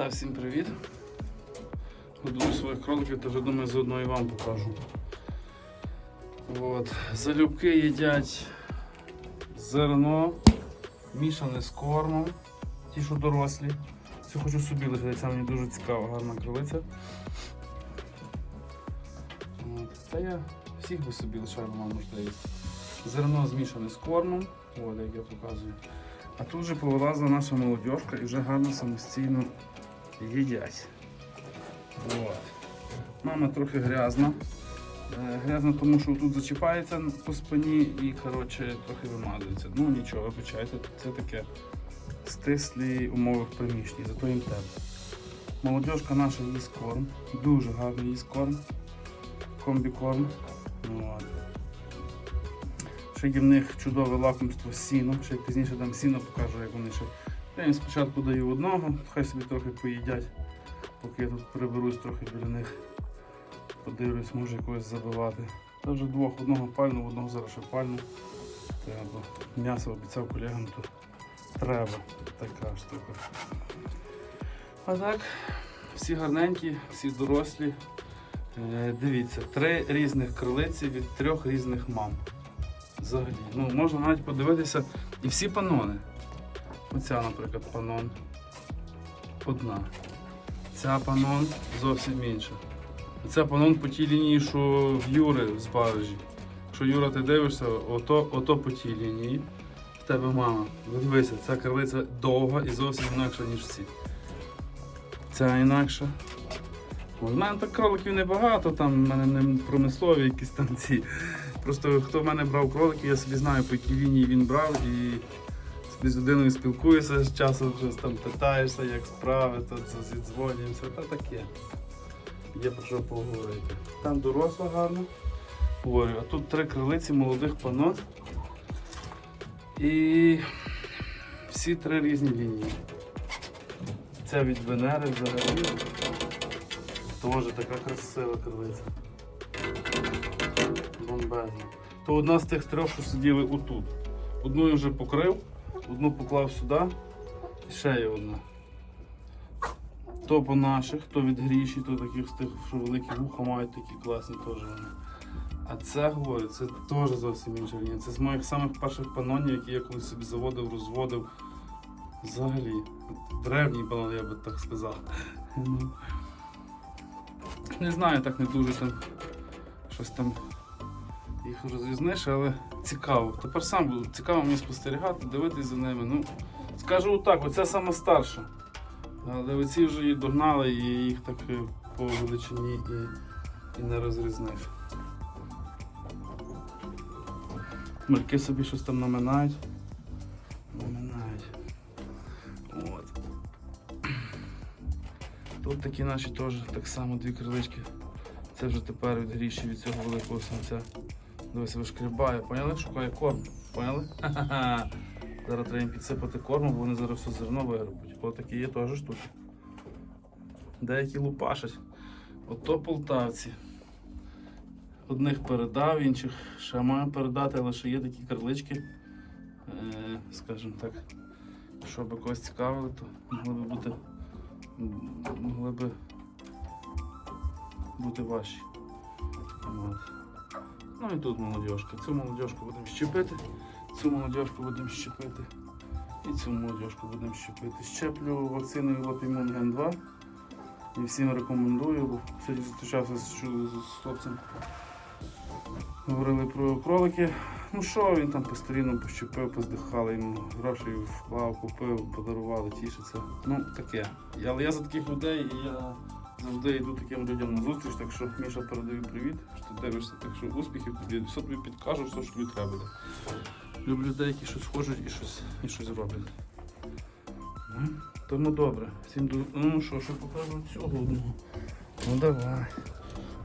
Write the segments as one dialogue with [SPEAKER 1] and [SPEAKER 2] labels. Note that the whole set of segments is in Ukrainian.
[SPEAKER 1] Та всім привіт. Годую своїх кроликів, тож думаю, заодно і вам покажу. От. Залюбки їдять зерно, мішане з кормом, ті, що дорослі. Це хочу собі лишити, це мені дуже цікаво, гарна кролиця. От. Та я всіх би собі лишаю, мав можливість. Зерно змішане з кормом, от, як я показую. А тут вже повилазила наша молодіжка і вже гарно самостійно їдять. От. Мама трохи грязна. Е, Грязна, тому що тут зачіпається по спині і коротше, трохи вимазується. Ну нічого, вибачайте, це таке стислі умови в приміщенні, зато їм тепло. Молодіжка наша їсть корм, дуже гарний їсть корм, комбікорм. От. Ще є в них чудове лакомство сіно. Ще пізніше дам сіно покажу, як вони ще. Я їм спочатку даю одного, хай собі трохи поїдять, поки я тут приберусь трохи біля них. Подивлюсь, може якогось забивати. Та вже двох, одного пальну, одного зараз ще пальну. Треба. М'ясо обіцяв колегам, то треба така штука. А так, всі гарненькі, всі дорослі. Е, Дивіться, три різних крилиці від трьох різних мам. Взагалі. Ну, можна навіть подивитися. І всі панони. Оця, наприклад, панон. Одна. Ця панон зовсім інша. Ця панон по тій лінії, що в Юри з баржі. Якщо Юра, ти дивишся, ото, ото по тій лінії. В тебе мама. Дивися, ця крилиця довга і зовсім інакша, ніж ці. Ця інакша. У мене так кроликів небагато, там в мене не промислові якісь там ці. Просто хто в мене брав кроликів, я собі знаю, по якій лінії він брав і з людиною спілкуєшся з часом, щось там питаєшся, як справи, то це зідзвонюємося, та таке. Є про що поговорити. Там доросла гарно. Говорю, а тут три крилиці молодих панот. І всі три різні лінії. Ця від Венери взагалі. Теж така красива крилиця. Бомбезна. То одна з тих трьох, що сиділи отут. Одну я вже покрив, одну поклав сюди, ще є одна. То по наших, то від гріші, то таких з тих, що великі вуха мають такі класні теж вони. А це говорю, це теж зовсім інша лінія. Це з моїх самих перших панонів, які я колись собі заводив, розводив. Взагалі. Древній панон, я би так сказав. Ну. Не знаю, так не дуже там щось там їх розрізниш, але цікаво. Тепер сам буду цікаво мені спостерігати, дивитись за ними. Ну, скажу так, оця сама старша. Але оці вже її догнали і їх так е, по величині і, і не розрізниш. Мальки собі щось там наминають. Наминають. От. Тут такі наші теж так само дві крилички. Це вже тепер від гріші від цього великого самця. Дивись, вишкрібає, поняли? Шукає корм. Поняли? Ха-ха-ха. Зараз треба їм підсипати корму, бо вони зараз все зерно виграбуть. Ось такі є теж штуки. Деякі лупашать. Ото полтавці. Одних передав, інших ще маю передати, але ще є такі крилички. Е, скажімо так, щоб когось цікавили, то могли би бути могли би бути ваші. От. Ну і тут молодіжка. Цю молодіжку будемо щепити, цю молодіжку будемо щепити і цю молодіжку будемо щепити. Щеплю вакциною Лапімон Ген 2 і всім рекомендую, бо сьогодні зустрічався з, хлопцем. Говорили про кролики. Ну що, він там постійно пощепив, поздихали, йому грошей вклав, купив, подарували, тішиться. Ну, таке. Але я за таких людей і я завжди йду таким людям на зустріч, так що Міша передаю привіт, що ти дивишся, так що успіхів тобі, все тобі підкажу, все, що тобі треба. Люблю людей, які щось хочуть і щось, і щось роблять. Ну, Тому добре. Всім до... Ну що, що покажу цього одного. Ну давай.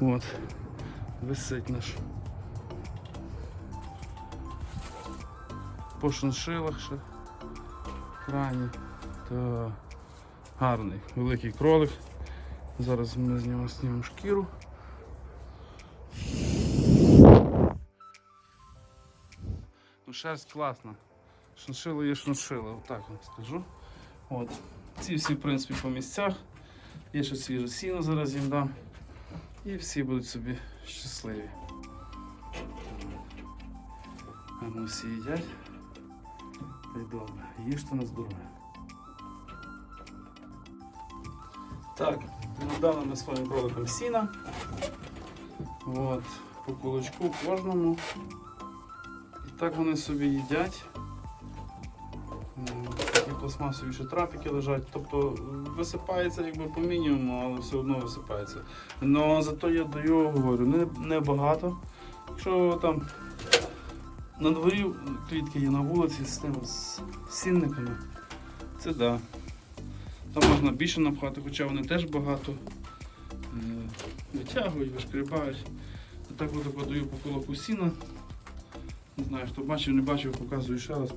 [SPEAKER 1] От. Висить наш. По шиншилах ще. Крані. Та гарний, великий кролик. Зараз ми з нього знімемо шкіру. Ну, шерсть класна. Шиншила є шиншила, отак вам скажу. От. Ці всі, в принципі, по місцях. Є ще свіже сіно зараз їм дам. І всі будуть собі щасливі. Гарно всі їдять. Та й добре. Їжте на здоров'я. Так, надали ми своїм кроликам сіна. От, по кулачку кожному. І так вони собі їдять. Такі пластмасові ще трапики лежать. Тобто висипається якби по мінімуму, але все одно висипається. Но зато я даю, говорю, не, не багато. Якщо там на дворі клітки є на вулиці з тим з сінниками, це да. Там можна більше напхати, хоча вони теж багато е, витягують, вишкрібають. А так от подаю по кулаку сіна. Не знаю, хто бачив, не бачив, показую ще раз.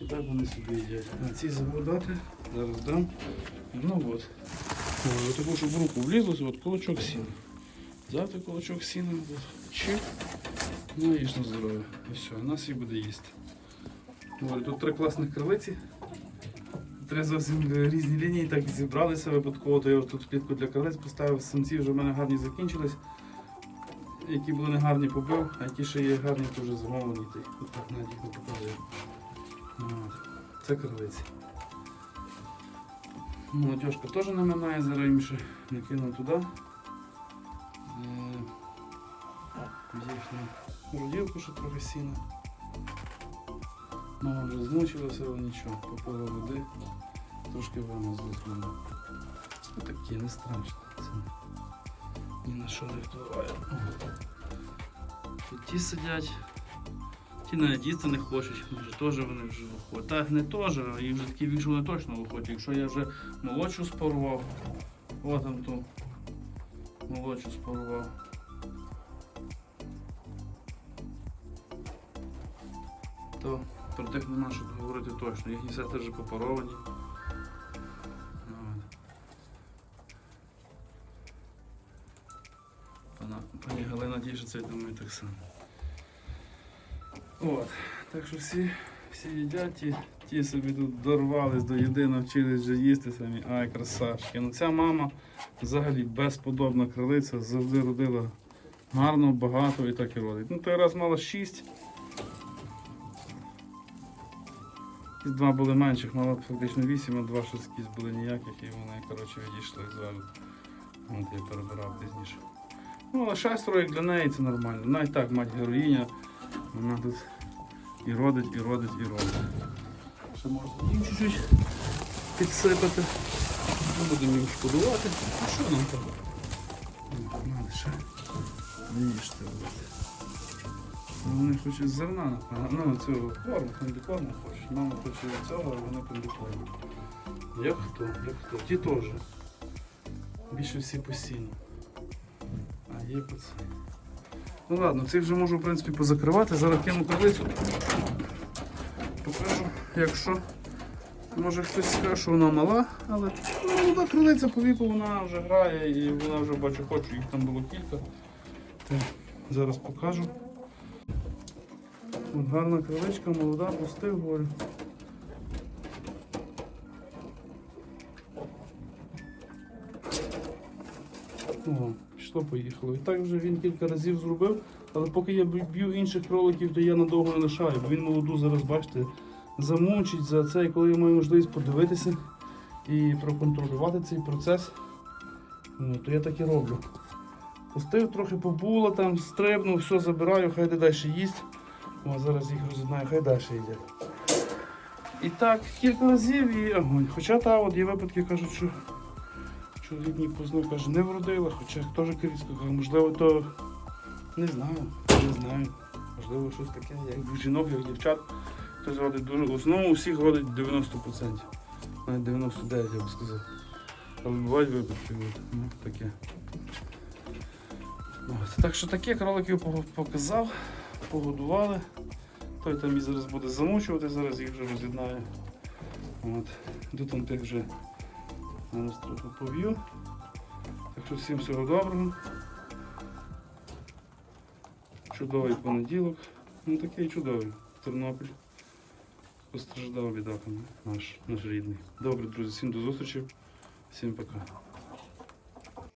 [SPEAKER 1] І так вони собі їдять. На ці забув дати, зараз дам. Ну от. О, Таку, щоб в руку влізлося, от кулачок сіна. Взяти кулачок сіна, от, чик, ну і на здоров'я. І все, нас її буде їсти. Говорю, тут три класних крилиці. Три зовсім різні лінії, так і зібралися випадково, то я тут клітку для крилиць поставив, самці вже в мене гарні закінчились. Які були не гарні побив, а які ще є гарні, то вже замовлені. Так навіть їх не показує. Це крилиці. Молодежка теж не минає, зараз їм ще накину туди. Е, Їхню роділку ще трохи сіна. Мама вже змучилася, але нічого, попила води, трошки вимазали з мене. Ну такі, не страшно. Це ні на що не впливає. Тут ті сидять, ті навіть їсти не хочуть, може теж вони вже виходять. Так не теж, їх вже такі вік, що вони точно виходять. Якщо я вже молодшу спарував, о там ту молодшу спарував. То про тих нема що говорити точно. Їхні сестри вже попаровані. Пані Галина тішиться, я думаю, так само. От. Так що всі, всі їдять, ті, ті собі тут дорвались до їди, навчились вже їсти самі. Ай, красавчики. Ну ця мама взагалі безподобна крилиця, завжди родила гарно, багато і так і родить. Ну той раз мала шість. Два були менших, мала фактично вісім, а два ще скізь були ніяких і вони коротше, відійшли. От я перебирав пізніше. Ну, але шестеро як для неї це нормально. І так мать героїня, вона тут і родить, і родить, і родить. Ще можна їм чуть-чуть підсипати. Ми будемо їм шкодувати. А що нам там? Надо ще. Не їжте робити. Вони хочуть зерна, напевно. Ну, цього корму, комбікорму хочуть. Мама хоче цього, а вони комбікорму. Як хто, як хто. Ті теж. Більше всі постійно. А є пацани. Ну ладно, цих вже можу в принципі позакривати. Зараз кину таблицю. Покажу, якщо. Може хтось скаже, що вона мала, але ну, молода крилиця по віку вона вже грає і вона вже бачу хочу, їх там було кілька. Так, зараз покажу. Гарна криличка, молода, пустив, говорю. О, пішло, поїхало. І так вже він кілька разів зробив, але поки я б'ю інших кроликів, то я надовго не лишаю, бо він молоду зараз, бачите, замучить за це, і коли я маю можливість подивитися і проконтролювати цей процес, ну, то я так і роблю. Пустив, трохи побуло, там стрибнув, все забираю, хай де далі їсть. О, зараз їх роз'єднаю, хай далі їдять. І так, кілька разів і огонь. Хоча та от є випадки, кажуть, що чоловік познав, каже, не вродила, хоча теж кирицько, каже, можливо, то не знаю, не знаю. Можливо, щось таке, як в жінок, як дівчат. Хтось родить дуже. В основному у всіх родить 90%. Навіть 99, я б сказав. Але бувають випадки, от, ну, таке. От. Так що таке кроликів показав, погодували. Той там і зараз буде замучувати, зараз їх вже роз'єднаю. Тут тих вже зараз трохи пов'ю. Так що всім всього доброго. Чудовий понеділок. Ну такий чудовий. Тернопіль. постраждав бідака наш, наш рідний. Добре, друзі, всім до зустрічі. Всім пока.